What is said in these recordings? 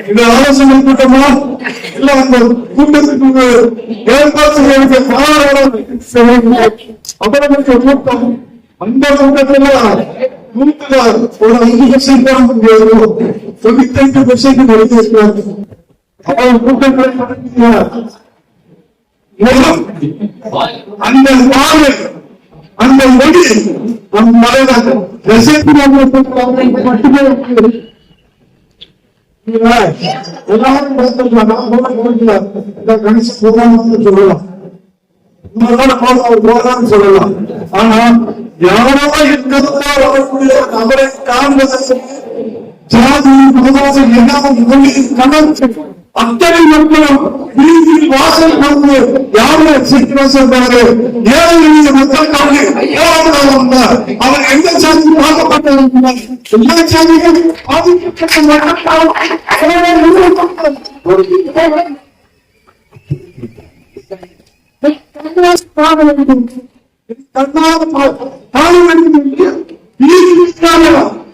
இந்த ஆலோசனை கூட்டமா இல்ல அந்த கூட்டத்துக்கு ஏற்பாடு செய்ய வேண்டிய காரணம் அவர்களுக்கு கூட்டம் அந்த கூட்டத்துல நூத்துல ஒரு அஞ்சு பர்சன்ட் தான் முடியாது தொண்ணூத்தி பர்சன்ட் வருகிறார் அவன் கூட்டங்களை நடத்திய மூலம் அந்த பார்வை அந்த மொழி நம் மலையில மட்டுமே இருக்கு. எல்லாரும் பார்த்துக்கலாம் இந்த கணிச போதான்னு சொல்லலாம் ஒரு போதான்னு சொல்லலாம் ஆனா யாரோ இருக்கிறதா வரக்கூடிய நபரை காண்பதற்கு ஜாதி எல்லாம் கணக்கு அத்தனை மக்களும் வீதியில் வாசல் வந்து யாரும் சீக்கிரம் சொல்றாரு ஏழை எளிய மக்களுக்காக ஏழாவது வந்தார். அவர் எந்த சாதி பார்க்கப்பட்டவர் எல்லா சாதியும் பாதிக்கப்பட்ட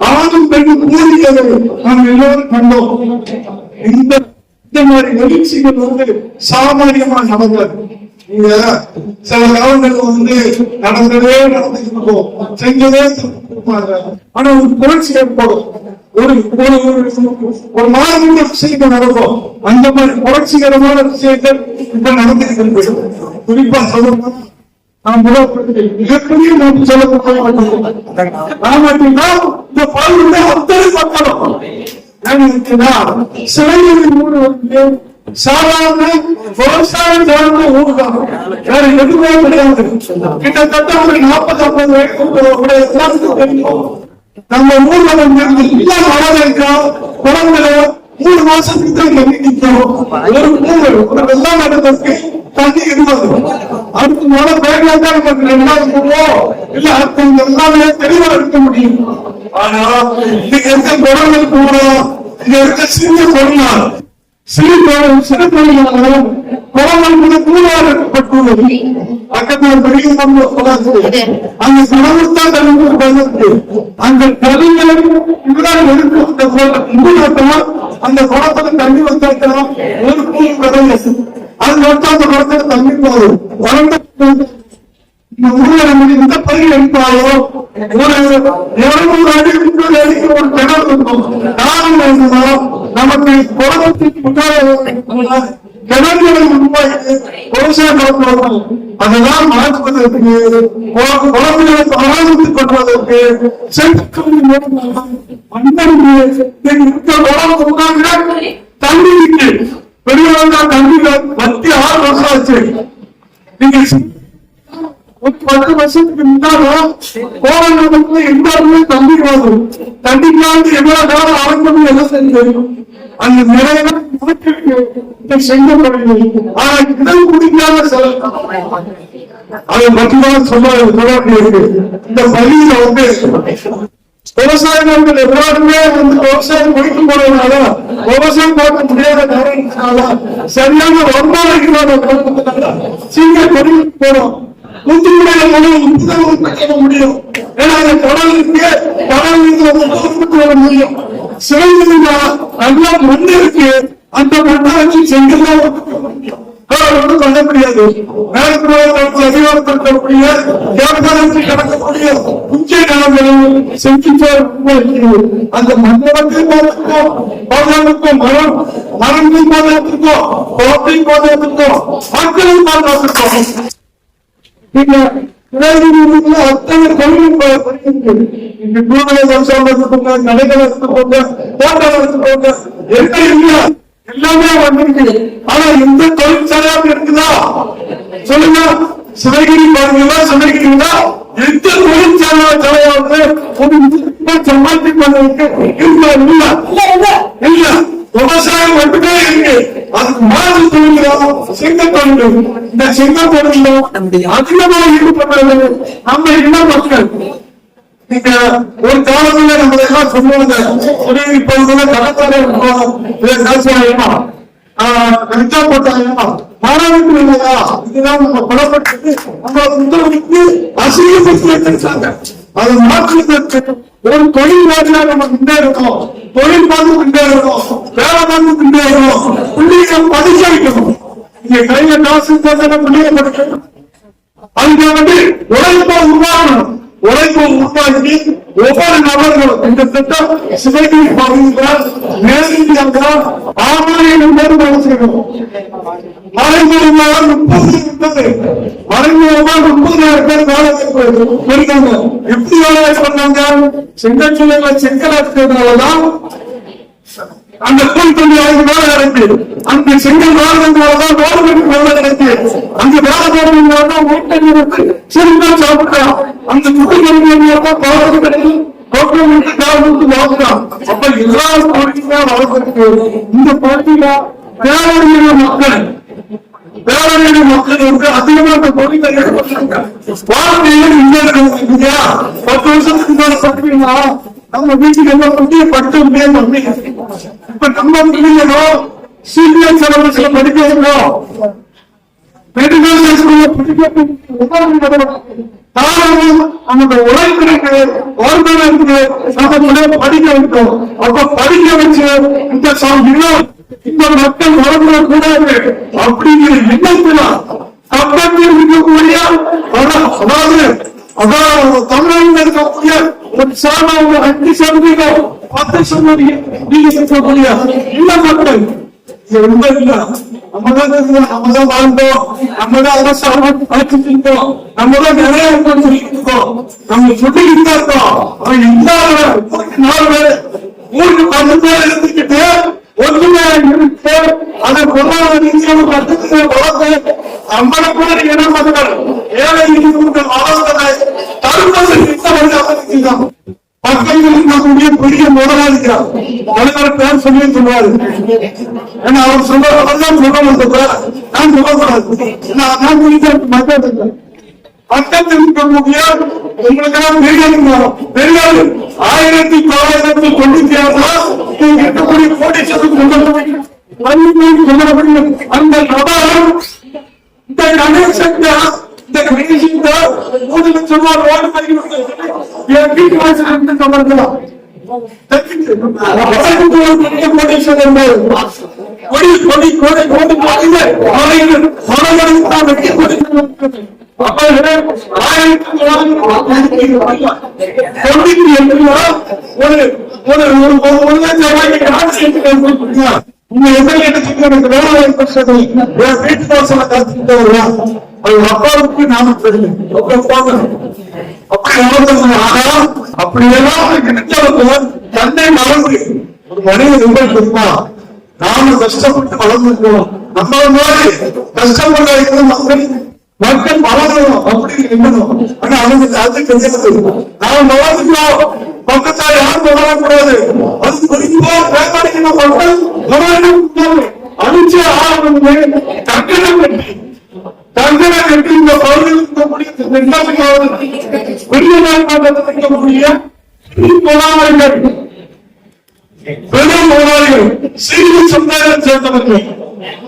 ஆணும் பெண்ணும் கூடியதை நாம் எல்லோரும் கண்டோம். இந்த இந்த மாதிரி நிகழ்ச்சிகள் வந்து சாமானியமா நடந்தது. நீங்க சில காலங்கள் வந்து நடந்ததே நடந்துட்டு இருக்கும் செஞ்சதே ஆனா ஒரு புரட்சி ஏற்படும். ஒரு ஒரு ஒரு- ஒரு மாறுபட்ட விஷயங்கள் நடக்கும். அந்த மாதிரி புரட்சிகரமான விஷயங்கள் இப்ப நடந்துட்டு இருக்கு. குறிப்பா சொல்லணும் நாம் மிகப்பெரிய நாம் சொல்லக்கூடிய நாமட்டினா இந்த பாலுடைய அத்தனை மக்களும் ஏன்னா சிலைகளின் ஊர் வந்து சாதாரண விவசாயம் சார்ந்த ஊர் தான் வேற எதுவுமே கிடையாது கிட்டத்தட்ட ஒரு நாற்பது ஐம்பது வயது தெரியும் நம்ம ஊர்ல வந்து எல்லா மழை இருக்கா மூணு மாசத்துக்கு தான் தண்ணி நிற்கும் ஒரு ஒரு வெள்ளம் நடந்ததுக்கு தண்ணி இருந்தது மழை தான் நமக்கு ரெண்டாவது போவோம் இல்ல எல்லாமே தெளிவா இருக்க முடியும் ஆனா இங்க இருக்க குளங்கள் போறோம் இங்க இருக்க சிறிய பொருளா சிறு தொழில் சிறு தொழிலாளர்களும் கூட பக்கத்தில் பெரிய அந்த குளத்தான் தண்ணி பதினெட்டு அந்த கருங்களை இதுதான் எடுத்து அந்த குளம் அந்த குளத்துல தண்ணி வந்தாக்கலாம் ஒரு பூ அது மட்டும் அந்த குளத்துல தண்ணி வளர்ந்த இந்த ஊர்ல நம்ம எந்த பயிர் எடுத்தாலும் ஒரு இருநூறு அடி முன்னூறு அடிக்கு ஒரு கிணறு இருக்கும் காரணம் என்னன்னா நமக்கு குளத்துக்கு முன்னாடி கிணறுகளை உருவாக்கி விவசாயம் அதெல்லாம் மாற்றுவதற்கு குழந்தைகளை தண்ணி தண்ணி பத்தி ஆறு வருஷம் ஆச்சு நீங்க பத்து வருஷத்துக்கு முன்னாலும் கோவங்களுக்கு எல்லாருமே தண்ணி வரும் தண்ணிக்காவது எவ்வளவு காலம் ஆரம்பம் எல்லாம் தெரியும். அந்த நிறைய செங்கப்படையில் ஆனா இடம் குடிக்காத சில அதை மட்டும்தான் சொல்ல சொல்ல முடியாது இந்த பள்ளியில வந்து விவசாயிகள் எல்லாருமே வந்து விவசாயம் முடிக்கும் போறதுனால விவசாயம் பார்க்க முடியாத காரணத்தினால சரியான வருமானம் சீக்கிரம் தொழில் போறோம் முத்துமுடைய மூலம் முத்துதான் கட்ட முடியும். ஏன்னா அந்த கடலுக்கு கடலுக்கு வர முடியும். சிவலிங்கா நல்லா மண் இருக்கு. அந்த மண்ணை வச்சு செங்கல்லாம் ஒன்றும் பண்ண முடியாது. மேற்கு முக்கிய நிலங்களில் செஞ்சுட்டே அந்த மண்ணை வந்து பாதுகாப்புக்கும் மரம் மரங்கள் பாதுகாத்துக்கும் குளத்தை பாதுகாத்துக்கும் மக்களையும் பாதுகாத்துக்கும் நீங்க அத்தனை படிக்கிறது இங்க கடைகள் எடுத்துக்கோங்க தோட்டம் எடுத்துக்கோங்க என்ன இல்ல எல்லாமே வந்திருக்கு ஆனா இந்த தொழிற்சாலையாக இருக்குதா? சொல்லுங்க. சிவகிரி பாருங்களா சிவகிரிங்களா எந்த தொழிற்சாலை தலையாவது ஒரு சம்பாத்தி பண்ணதுக்கு இல்ல இல்ல. இல்ல. விவசாயம் மட்டுமே இருக்கு அதுக்கு மாறு தொழில் சிங்கப்பண்டு இந்த செங்க தொழில் அதிகமாக ஈடுபடுறது நம்ம என்ன மக்கள்? நீங்க ஒரு காலத்துல நம்ம எல்லாம் சொல்லுவாங்க ஒரு இப்ப உள்ள கடற்கரை இருக்கும் கஞ்சா போட்டாயமா மாணவர்கள் இல்லையா? இதுதான் நம்ம புலப்பட்டு நம்ம முதலுக்கு அசிங்கப்படுத்தி வச்சிருக்காங்க அதை மாற்றுவதற்கு ஒரு தொழில் வாரியாக நம்ம முன்னேறணும் தொழில் பார்த்து முன்னேறணும் வேலை பார்த்து திண்டாடணும் பிள்ளைங்க படிக்க வைக்கணும் நீங்க கையில காசு தந்தா பிள்ளைங்க படிக்கணும் அதுக்கு வந்து உழைப்பை உருவாகணும் உழைப்பை உருவாக்கி ஒவ்வொரு நபர்களும் இந்த திட்டம் சிவகிரி பகுதியில் நேரடியாக ஆமாயிரம் பேர் செய்யணும் மறைமுகமாக முப்பது இருந்தது. மறைமுகமாக முப்பதாயிரம் பேர் வேலை இருக்காங்க எப்படி வேலை பண்ணாங்க செங்கச்சூழல சிக்கலாக்குறதுனாலதான் அந்த கூல் அவங்க வேலை நடக்கு அந்த செங்கல் வாழ்றதுனாலதான் கவர்மெண்ட் வேலை நடக்கு அந்த வேலை போடுறதுனாலதான் வீட்டை இருக்கு சிறுந்தா சாப்பிடுறான் அந்த குட்டி கல்வியாலதான் கிடையாது கவர்மெண்ட் கவர்மெண்ட் வாங்குறான். அப்ப எல்லா கோரிக்கையா இந்த போட்டியில தேவையான மக்கள் வேளாண்மை மக்களுக்கு அதிகமாக கோரிக்கை வாழ்க்கையில் இங்க இல்லையா? பத்து வருஷத்துக்கு மேல பட்டுவீங்களா நம்ம வீட்டுக்கு எல்லாம் புதிய பட்டு முடியாது இப்ப நம்ம பிள்ளைங்களோ சிபிஎஸ் சிலபஸ்ல படிக்க வைக்கிறோம் மெடிக்கல் படிக்க காரணம் அந்த உழைப்பிற்கு கவர்மெண்ட் நம்ம படிக்க வைக்கும் அப்ப படிக்க வச்சு இந்த இந்த மக்கள் வளர்ந்துடக்கூடாது அப்படிங்கிற எண்ணத்துல பக்கத்தில் இருக்கக்கூடிய அதாவது அதாவது தமிழ்நாட்டில் இருக்கக்கூடிய ஒரு சாதாரண அஞ்சு சதவீதம் பத்து சதவீதம் நீங்க இருக்கக்கூடிய இல்ல மக்கள். ரொம்ப இல்ல? நம்ம தான் நம்ம தான் வாழ்ந்தோம். நம்ம அரசாங்கம் பார்த்துட்டு இருக்கோம் நம்ம தான் நிறைய இருக்கோம் நம்ம சொல்லிக்கிட்டு தான் இருக்கோம். அவன் இல்லாத நாலு பேர் பத்து பேர் இருக்கு அதை பொருளாதார ரீதியாக பத்து வளர்த்து நம்மளை கூட மக்கள் ஏழை இருக்கிற வளர்ந்ததை தடுப்பது திட்டம் இருக்கக்கூடிய பெரிய முதலாளிக்கிறார் தலைவர் பேர் சொல்லி சொல்லுவாரு ஏன்னா அவர் சொல்றதான் சொல்ல நான் சொல்லக்கூடாது நான் நான் குறித்த மக்கள் பக்கத்தில் உங்களுக்கெல்லாம் தெரியாதுங்க தெரியாது ஆயிரத்தி தொள்ளாயிரத்தி தொண்ணூத்தி ஆறுல இங்க இருக்கக்கூடிய கோடீஸ்வரர் அந்த நபர் இந்த கணேசன் இந்த கணேசன் மூணு லட்சம் ரூபாய் என் வீட்டு வாசல் இருந்து தொண்ணூத்தி உங்க வேலை வாய்ப்பு என் வீட்டு வாசல காத்துக்கிட்டு அது அப்பாவுக்கு நாம அப்படியெல்லாம் தன்னை மறந்து ஒரு மனிதன் ரொம்ப தெரியுமா நாம கஷ்டப்பட்டு வளர்ந்துருக்கோம் நம்மள மாதிரி கஷ்டப்பட மக்கள் மக்கள் அப்படின்னு எண்ணணும் ஆனா அவங்க அது தெரியாது நாம வளர்ந்துக்கிறோம் பக்கத்தால் யாரும் வளரக்கூடாது அது குறிப்பா வேதாடிக்கிற மக்கள் வளரணும் அடிச்சு ஆரம்பிச்சு கட்டணம் கட்டி தங்களை கட்டி இந்த பகுதியில் இருக்கக்கூடிய பெரிய மாநிலத்தில் இருக்கக்கூடிய முதலாளிகள். பெரும் முதலாளிகள். சிறிய சமுதாயத்தை சேர்ந்தவர்கள்.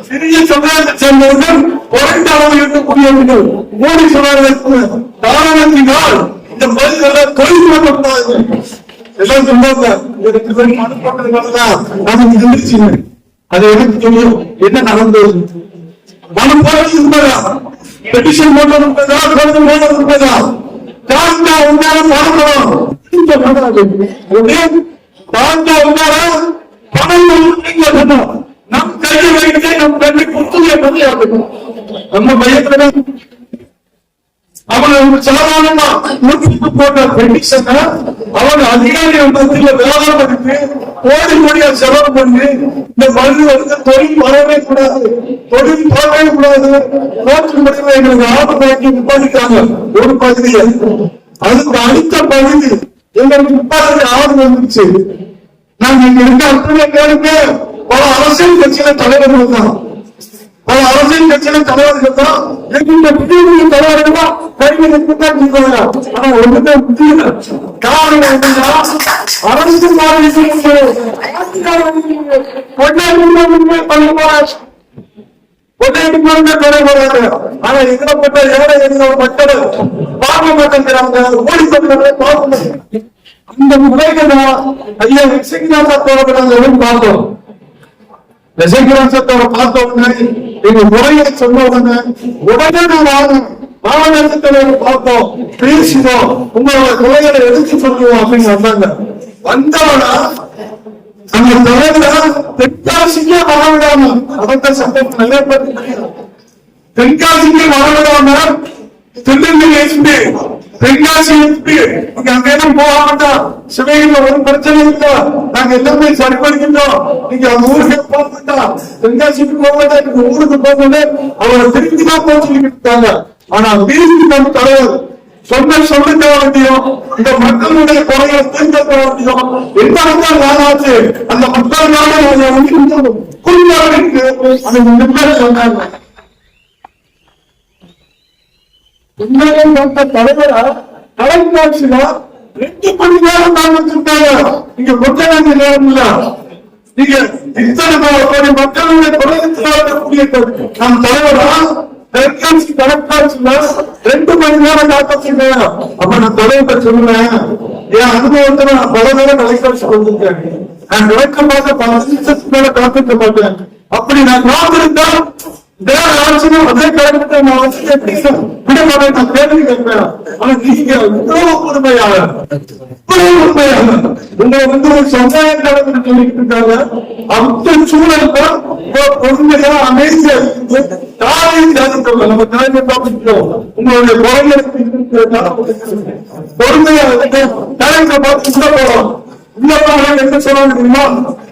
சிறிய சமுதாயத்தை சேர்ந்தவர்கள் குறைந்த அளவில் இருக்கக்கூடியவர்கள் மோடி சொன்னார்கள் காரணத்தினால் இந்த மனிதர்களை தொழில் பண்ணக்கூடாது எல்லாம் சொன்னாங்க. மனு போட்டதுனாலதான் நமக்கு இருந்துச்சுங்க அதை எனக்கு தெரியும் என்ன நடந்தது? மனம் பெட்டிஷன் போட்டது போட்டது உண்டான உண்டான பணம் நம் கையை வைத்து நம் கண்ணை புத்துய பதியாகணும் நம்ம பயத்துல அவன் ஒரு சாதாரணமா நூற்றுக்கு போட்ட பெட்டிஷன் அவன் அதிகாரி மத்தியில வியாபாரம் பண்ணிட்டு கோடி கோடியா செலவு பண்ணி இந்த மருந்து வந்து தொழில் வரவே கூடாது தொழில் போகவே கூடாது. நோட்டு முடிவு எங்களுக்கு ஆபத்து வாங்கி நிப்பாட்டிட்டாங்க ஒரு பகுதியை அதுக்கு அடுத்த பகுதி எங்களுக்கு நிப்பாட்டி ஆபத்து வந்துச்சு நாங்க இங்க இருக்க அத்தனை பேருக்கு பல அரசியல் கட்சியில தலைவர்கள் தான். பல அரசியல் கட்சியில தலைவர்கள் தான். இந்த புதிய தலைவர்கள் தான் கைவிட்டு தான் நீங்க ஆனா ஒண்ணுமே புரியல காரணம் என்னன்னா அரசு மாறி பொன்னாடி பண்ணுவாங்க பொன்னாடி ஆனா இதுல ஏழை எளிய மக்கள் பார்க்க மாட்டேங்கிறாங்க ஓடி பார்க்க மாட்டேங்கிறாங்க அந்த ஐயா விக்ஷிகாசத்தோட நாங்கள் பார்த்தோம் தசகிராசத்தோட பார்த்த உடனே எங்க முறையை சொன்ன உடனே உடனே நான் வாங்க மாவட்டத்தில் பார்த்தோம். பேசினோம். உங்களோட குறைகளை எடுத்து சொல்லுவோம் அப்படின்னு வந்தாங்க. வந்தவனா அந்த தலைவர் தெற்காசிக்கே வரவிடாம அபத்த சட்டம் நிறைவேற்ற தென்காசிக்கு வரவிடாம திருநெல்வேலி எஸ்பி தென்காசி எஸ்பி இங்க அங்கெல்லாம் போக மாட்டோம் சிவகையில ஒரு பிரச்சனை இல்ல. நாங்க எல்லாமே சரி பண்ணிக்கிட்டோம். நீங்க அந்த ஊருக்கு போக மாட்டோம் தென்காசிக்கு போக மாட்டோம் எங்க ஊருக்கு போக அவரை திருப்பி தான் போக சொல்லிக்கிட்டு இருக்காங்க. ஆனா பிஜேபி நம்ம தலைவர் சொன்ன சொல்லிக்க வேண்டியும் இந்த மக்களுடைய குறைகளை தீர்க்க வேண்டியும் எந்த மக்கள் நாளாச்சு அந்த மக்களுக்காக குறிப்பாக அந்த சொன்னாங்க உண்மையை பார்த்த தலைவரா தலைக்காட்சியில ரெண்டு மணி நேரம் தான் வச்சிருக்காங்க நீங்க மக்களாக நேரம் இல்ல நீங்க இத்தனை கோடி மக்களுடைய குறையக்கூடிய நம் தலைவரா தெற்காட்சி ரெண்டு மணி நேரம் காப்பாற்றிருக்காங்க அப்ப நான் தலைவர் சொல்லுவேன் என் அனுபவத்தை நான் பல நேரம் தொலைக்காட்சி வந்திருக்கேன். நான் விளக்கம் பல நிமிஷத்துக்கு மேல மாட்டேன். அப்படி நான் காத்திருந்தா வேற அதே காலகட்டத்தை நான் வந்து எப்படி விட மாட்டேன் நான் ஆனா நீங்க இவ்வளவு பொறுமையாக இவ்வளவு உங்களை வந்து ஒரு சமுதாய சொல்லிட்டு இருக்காங்க அந்த சூழல் தான் பொறுமையா அமைதியா இருந்து தாயை நம்ம தலைமை பார்த்துட்டோம் உங்களுடைய குறைகளுக்கு பொறுமையா இருந்து தலைமை பார்த்து போறோம் உள்ள என்ன சொல்ல தெரியுமா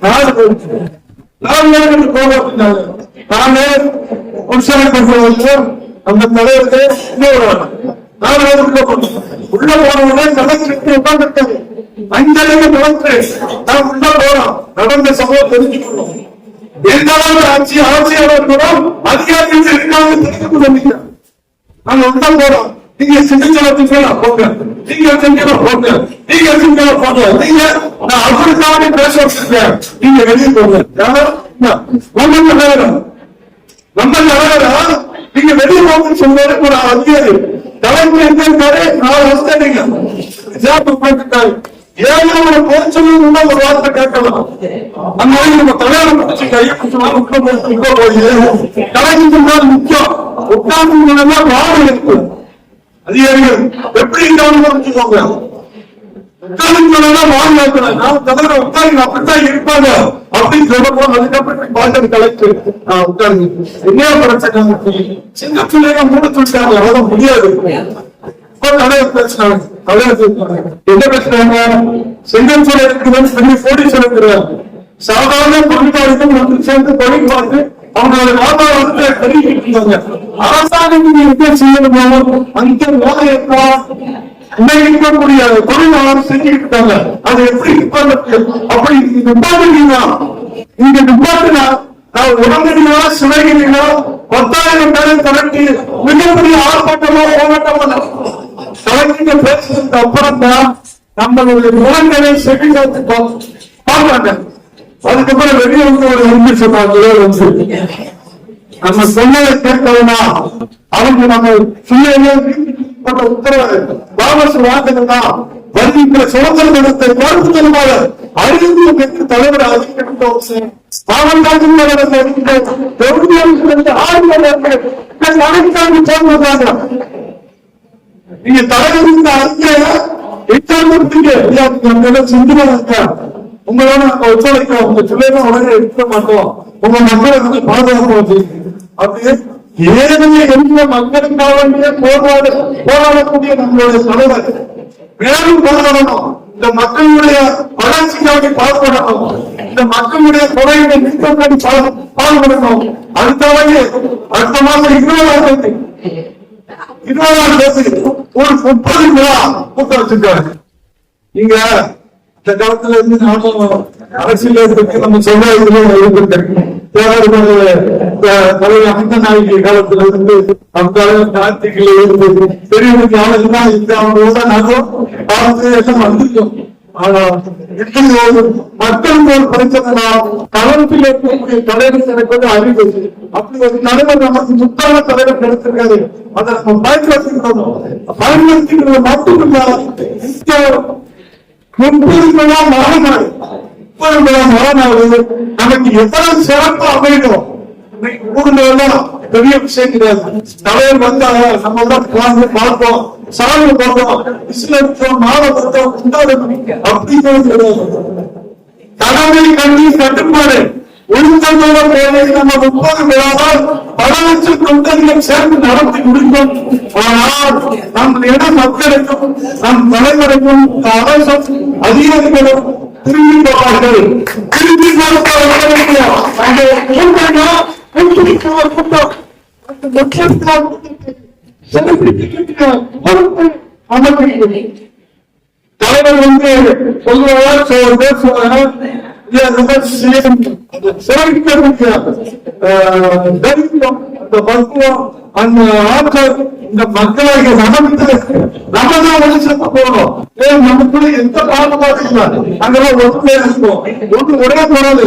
நாலு போயிடுச்சு நாலு நேரம் போக அப்படின்னாங்க நானு உற்சாகப்படுத்துவதற்கு அந்த தலைவருக்கு நாலு உள்ள போனவுடனே நடந்துட்டு உட்கார்ந்துருக்காரு அஞ்சலிக்கு நடந்து நான் உள்ள போறோம் நடந்த சம்பவம் தெரிஞ்சுக்கணும் எந்த அளவு ஆட்சி ஆட்சியாளர்களும் அதிகாரிகள் இருக்காங்க தெரிஞ்சுக்க நினைக்கிறேன் நாங்க உள்ள போறோம் நீங்க சிந்திச்சலத்துக்கு போங்க நீங்க செஞ்சல போங்க. நீங்க செஞ்சல போங்க. நீங்க நான் அவருக்காக பேச வச்சிருக்கேன் நீங்க வெளியே போங்க. யாரும் ஒன்றும் நம்ம தலைவரா நீங்க வெளியே போகணும்னு சொன்னாரு ஒரு அதிகாரி தலைவர் எங்க இருக்காரு நாலு வந்தேன். ஜாப்பு போட்டுட்டாரு ஏன் ஒரு போய் ஒரு வார்த்தை கேட்கலாம். அந்த மாதிரி நம்ம தலைவரை பிடிச்சி கையை பிடிச்சோம் உட்கார போய் தலைவர் சொன்னால் முக்கியம். உட்கார்ந்து வாழ இருக்கு அதிகாரிகள் எப்படி கவனம் வச்சுக்கோங்க இருப்பாங்க. அப்படின்னு சொல்லப்போம் அதுக்கப்புறம் பாஜக கலெக்டர் உட்கார்ந்து என்ன பிரச்சனை சிங்கப்பூர்ல மூணு சொல்லிட்டாங்க அவ்வளவு முடியாது. இருக்கிறது சொல்லி போட்டி சொல்லுகிறார் சாதாரண பொருட்காரர்கள் வந்து சேர்ந்து பணி பார்த்து அவங்களோட வாழ்வாதாரத்தை பெருகிட்டு இருந்தாங்க அரசாங்கம் செய்யணுமோ அந்த வேலையை இன்னைக்கு இருக்கக்கூடிய தொழிலாளர் செஞ்சுக்கிட்டு இருக்காங்க அது எப்படி அப்படி நிப்பாட்டுறீங்கன்னா இங்க நிப்பாட்டுனா நான் உடம்புனா சிவகிரினா பத்தாயிரம் பேரை திரட்டி மிகப்பெரிய ஆர்ப்பாட்டமா போராட்டமா கலைஞங்க பேசுறதுக்கு அப்புறம் தான் நம்மளுடைய குழந்தைகளை செவி பார்ப்பாங்க அதுக்கப்புறம் வெளியே வந்து ஒரு உண்மை சொன்னாங்களே வந்து நம்ம சொன்னதை கேட்கலனா அவங்க நம்ம சொல்ல உத்தரவு. வாபஸ் வாங்கினா வருகின்ற சுதந்திர தினத்தை கருத்து தருமாறு அறிவிப்பு பெற்று தலைவர் நீங்க தலைவர் அறிக்கைய எட்டாம் சிந்துவாங்க உங்களோட ஒத்துழைக்க உங்க பிள்ளைங்க உடனே எடுக்க மாட்டோம். உங்க மக்களை வந்து பாதுகாப்பு வச்சிருக்கீங்க ஏழைய எந்த மக்களுக்காக வேண்டிய போராட போராடக்கூடிய நம்மளுடைய தலைவர் மேலும் போராடணும். இந்த மக்களுடைய வளர்ச்சிக்காக பாடுபடணும். இந்த மக்களுடைய குறைகளை நீக்கக்காடி பாடுபடணும். அடுத்த வழி அடுத்த மாசம் இருபதாம் தேதி. இருபதாம் தேதி ஒரு முப்பது விழா கூட்டம் வச்சிருக்காரு நீங்க இந்த காலத்துல இருந்து நானும் அரசியல் இருக்கு நம்ம சொல்ல இதுல அந்த நாயகி காலத்துல இருந்து அந்த கார்த்திகளை இருந்து பெரிய யாரெல்லாம் இந்த அவங்களோட நானும் பார்த்து எல்லாம் வந்திருக்கோம். ஆனா ஒரு மக்களுக்கு ஒரு பிரச்சனை கலப்பில் இருக்கக்கூடிய தலைவர் எனக்கு வந்து அறிவு. அப்படி ஒரு தலைவர் நமக்கு முத்தான தலைவர் கிடைச்சிருக்காரு அதை நம்ம பயன்படுத்திக்கணும். பயன்படுத்திக்கிறது மட்டும் இல்ல முன்புரிமையா மாறுமாறு முப்பது விழா நமக்கு எவ்வளவு சிறப்பு அமையணும் பெரிய விஷயம் கிடையாது. தலைவர் வந்தாங்க நம்ம எல்லாம் உட்கார்ந்து பார்ப்போம் சாமி பார்த்தோம் இஸ்லாம் மாலை பார்த்தோம் கொண்டாடணும் அப்படிங்கிறது கிடையாது. கடமை கல்வி கட்டுப்பாடு. ஒழுங்கத்தோட தேவை நம்ம முப்பது விழாவால் பல லட்சம் தொண்டர்கள் சேர்ந்து நடத்தி முடிந்தோம். ஆனால் நம் இட மக்களுக்கும் நம் தலைவருக்கும் அரசும் அதிகாரிகளும் திரும்பி போவார்கள் திரும்பி கொடுப்பார்கள் அந்த கூட்டணி அந்த லட்சத்தால் தலைவர் வந்து சொல்லுவார் சில பேர் சொல்றாங்க அந்த மாதிரி அந்த சிறப்பிக்கக்கூடிய, இந்த மக்களாகிய நமக்கு நம்ம தான் ஒன்று நமக்குள்ள எந்த பாகுபாடும் இல்லை அங்கெல்லாம் ஒற்றுமையா இருக்கும் ஒன்று ஒரே போறது